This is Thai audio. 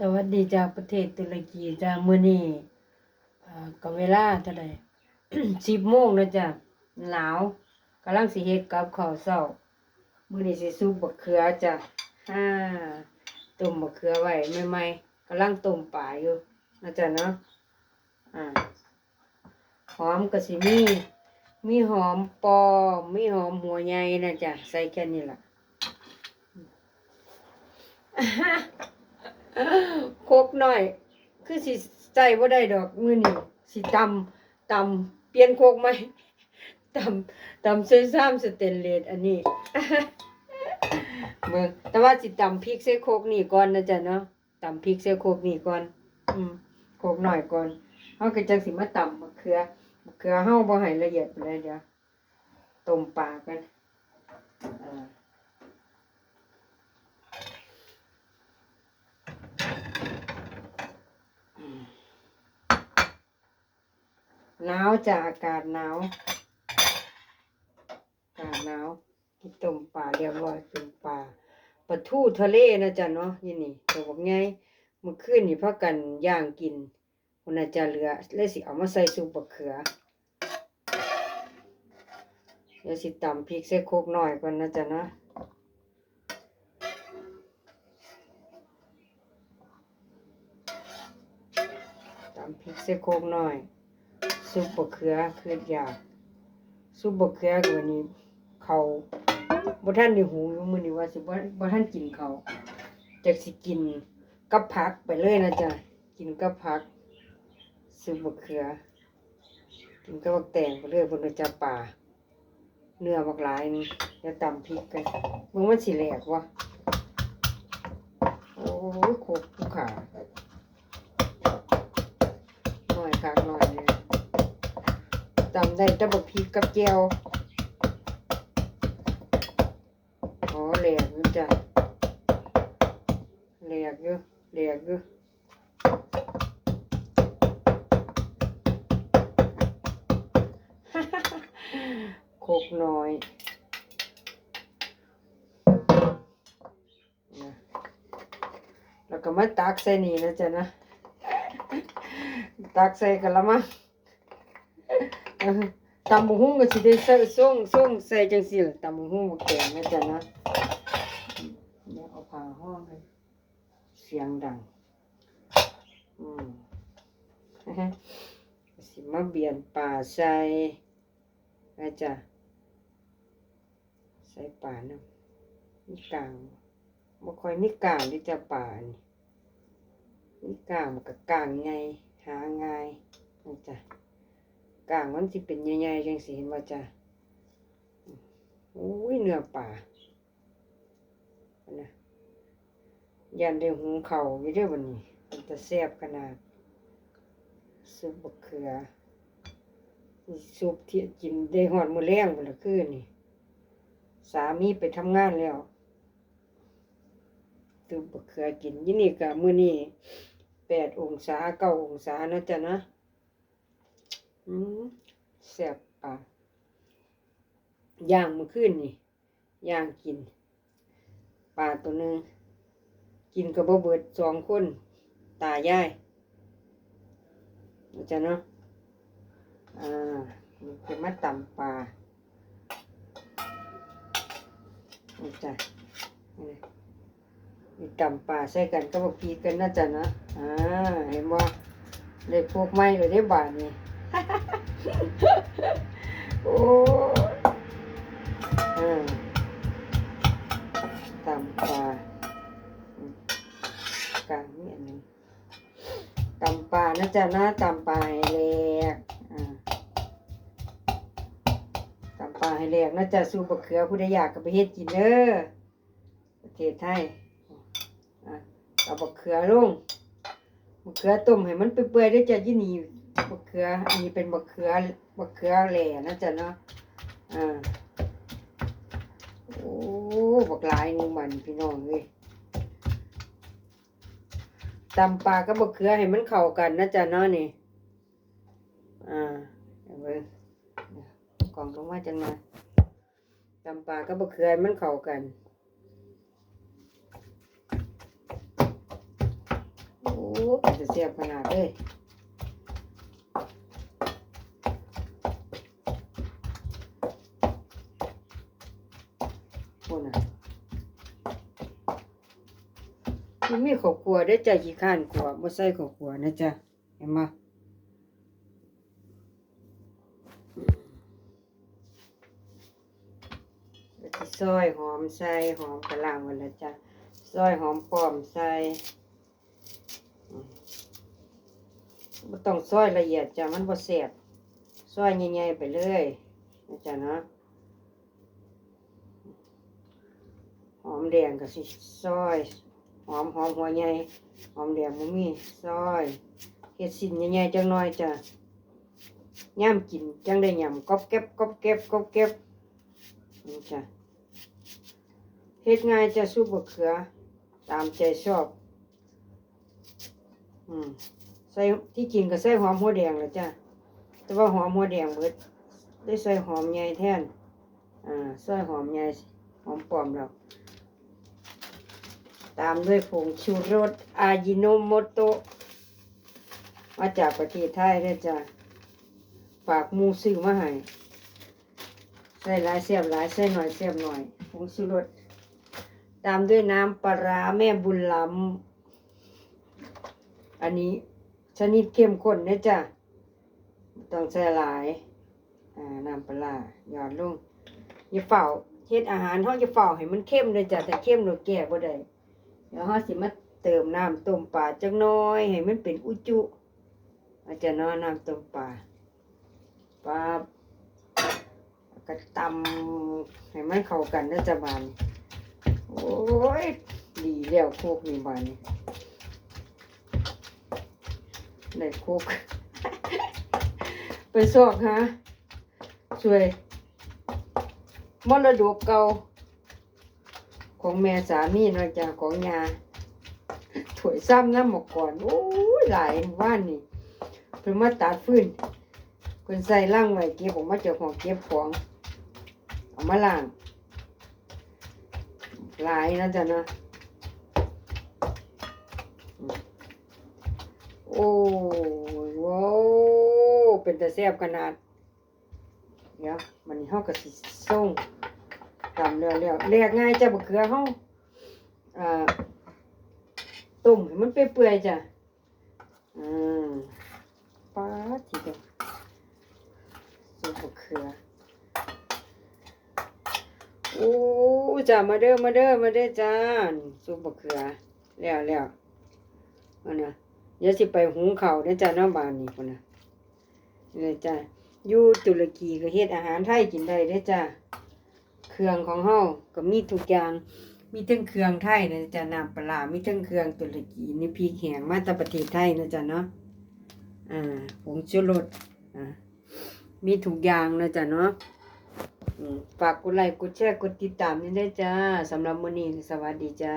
สวัสดีจากประเทศตุรกีจ้ามื้อนี้อ่าก็เวลาเท่าใด10โมงแล้วจ้ะหนาวกำลังสิเฮ็ดกับข้าวเช้ามื้อนี้สิซุปบักเขือจ้ะอ่าต้มบักเขือไว้ใหม่ๆกำลังต้มปลาอยู่นะจ๊ะเนาะอ่าหอมก็สิมีมีหอมปอมมีหอมหัวใหญ่นะจ๊ะใส่แค่นี้แหละ โคกหน้อย คือสิใส่บ่ได้ดอกมือนี้สิตำตำเปลี่ยนโคกใหมตำตำใส่ซ้ำสเตนเลสอันนี้เบิ่งแต่ว่าสิตำพริกใส่โคกนี่ก่อนนะจ๊ะเนาะตำพริกใส่โคกนี่ก่อน อืมโคกหน้อยก่อนเฮาก็จังสิมาตำมะเขือมะเขือเฮาบ่ให้ละเอียดปานใดเดี๋ยวต้มปลากัน หนาวจ้ะอากาศหนาวอากาศหนาวกินต้มปลาเรียบร้อยต้มปลาปลาทูทะเลนะจ๊ะเนาะยี่นี่ตัวบอกไงมื่อคืนนี่พักกันย่างกินคนอาจจะเหลือเลยสิเอามาใส่ซุปบะเขือเดี๋ยวสิตำพริกใส่โคกหน่อยก่อนนะจ๊ะนะตำพริกใส่โคกหน่อย ซุปบะเขือคืออยากซุปบะเขือกวันนี้เขาบ่ท่านได้หูอยู่มื้อนี้ว่าสิบ่บ่ท่านกินเขาจักสิกินกับผักไปเลยนะจ๊ะกินกับผักซุปบะเขือกินกับบักแตงไปเลยเพิ่นก็จะป่าเนื้อบักหลายนี่แล้วตำพริกกันมึงมันสิแหลกวะโอ้ยโคกผู้ขาหน่อยคักหน่อยเนี่ย จำได้ต่บักพริกกับแก้วอ๋อแหลกอยู่จ้ะแหลกอยู่แหลกอยู่โคกน้อยแล้วก็มาตักใส่นี่นะจ๊ะนะตักใส่กันละมั้ง ตำบักหุ่งก็สิได้ใส่ส่งส่งใส่จังซี่ล่ะตำบักหุ่งบ่แกงนะจ๊ะนะเดี๋ยวเอาผ้าห้องเลยเสียงดัง อืมสิมาเบียนป่าใส่นะจ๊ะใส่ป่าน้ำมีกลางบ่ค่อยมีกลางที่จะป่านี่มีกลางมันก็กลางไงหาง่ายนะจ๊ะ กลางมันสิเป็นใหญ่ๆจังสิเห็นว่าจ้ะอุ้ยเนื้อป่าอนะยันได้หุงเข่าวอยู่เด้วยวันนี้มันจะแซ่บขนาดซุปบะเขือซุปที่กินได้หอดมือแรงหมดละคืนนี่ สามีไปทำงานแล้วซุปบะเขือกินยี่นี่กับมื้อนี้แปดองศาเก้าองศานะจ๊ะนะ อืมแซ่บปลาย่างมื่อคืนนี่ย่างกินปลาตัวหนึ่งกินกับบ่เบิดสองคน ตายายนะจ๊ะเนาะอ่านี่คือมาตำปลานะจ๊ะนี่นี่ตำปลาใส่กันก็บ่พีกันนะจ๊ะนะอ่าเห็นบ่าได้พวกไม้เลยได้บาทนี่ โอ้ตำปลาอืมกลางนี่อันหนึงตำปลานะจ๊ะนะตำปลาให้แหลกตำปลาให้แหลกนะจ๊ะสู้บะเขือผู้ใดอยากก็ไปเฮ็ดกินเด้อประเทศไทยเอาบะเขือลงบะเขือต้มให้มันเปื่อยๆได้จ้ะยี่นี่ มะเขืออันนี้เป็นมะเขือมะเขือแหล่นะจ๊ะเนาะอ่าโอ้บักหลายนึงมันพี่น้องเว้ยตำปลากับมะเขือให้มันเข้ากันนะจ๊ะเนาะนี่อ่าเอาเบิ่งกล่องลงมาจังมาตำปลากับมะเขือให้มันเข้ากันเป็นจะเสียบขนาดเลย มันมีขอบครัวได้ใจขี้ข้านขวบ่ใส่ขอบครัวนะจ๊ะเห็นไหมแล้วก็ซอยหอมใส่หอมกระล่างไว้แล้วจ้ะซอยหอมป้อมใส่บ่ต้องซอยละเอียดจ้ะมันบ่แซ่บซอยใหญ่ๆไปเลยนะจ๊ะเนาะหอมแดงก็สิซอย หอมหอมหัวใหญ่หอมแดงบ่มีซอยเฮ็ดสิ้นใหญ่ๆจังน้อยจ้ะย่ำกินจังได้ย่ำก๊อบเก็บก๊อบเก็บก๊อบเก็บนี่จ้ะเฮ็ดง่ายจะซุปบะเขือ ตามใจชอบ อืมใส่ที่จริงก็ใส่หอมหัวแดงแหละจ้ะแต่ว่าหอมหัวแดงเบิดได้ใส่หอมใหญ่แทนอ่าใส่หอมใหญ่หอมปลอมแล้ว ตามด้วยผงชูรสอายิโนโมโตะมาจากประเทศไทยเด้อจ้ะฝากมูซื้อมาให้ใส่หลายเสียบหลายใส่หน่อยเสียบหน่อยผงชูรสตามด้วยน้ำปลาราแม่บุญล้ำอันนี้ชนิดเข้มข้นเด้อจ้ะต้องใส่หลายน้ำปลาหยอดลงอย่าเฝ้าเฮ็ดอาหารเฮาอย่าเฝ้าให้มันเข้มเลยจ้ะแต่เข้มเราแก่บ่ได้ เดี๋ยวเราสิมาเติมน้ำต้มปลาจักหน้อยให้มันเป็นอุจุอาจจะนอน้ำต้มปลาปลาแล้วก็ตำให้มันเข้ากันนะจ๊ะบานโอ้ยดีแล้วโคกนี่บานนี่ได้โคกไปซอกฮะช่วยมรดกเก่า ของแม่สามีนาะจ้ะของยาถวยซ้ำน้ำหมกก่อนโอ้ยหลายว่านนี่เพิ่นมาตัดฟืนเพิ่นใส่ล่างไว้เก็บออกมาเจากของเก็บของเอามาล้างหลายนะจ๊ะนะโอ้ยว้าเป็นแต่แซ่บขนาด เดี๋ยวมันเฮาก็สิส่ง ทำเร็วๆเรียกง่ายจ้ะบะเขือเขาอ่าต้มให้มันเปื่อยๆจ้ะอืมป้าดทีเดียวสุปบะเขือโอ้จ้ะมาเด้อมาเด้อมาเด้อจ้านี่สุปบะเขือแล้วแล้วอันน่ะเดี๋ยวสิไปหุงข้าวเด้อจ้ะน้ำบานนี่คนน่ะนี่ยจ้ะอยู่ตุรกีก็เฮ็ดอาหารไทยกินได้เด้อจ้ะ เครื่องของเฮาก็มีทุกอย่าง มีทั้งเครื่องไทยนะจ๊ะน้ำปลาร้ามีทั้งเครื่องตุรกีนี่พริกแห้งมาจากประเทศไทยนะจ๊ะเนาะอ่าผงชูรสอ่ามีทุกอย่างนะจ๊ะเนาะฝากกดไลค์กดแชร์กดติดตามนี่ได้จ้าสำหรับมื้อนี้สวัสดีจ้า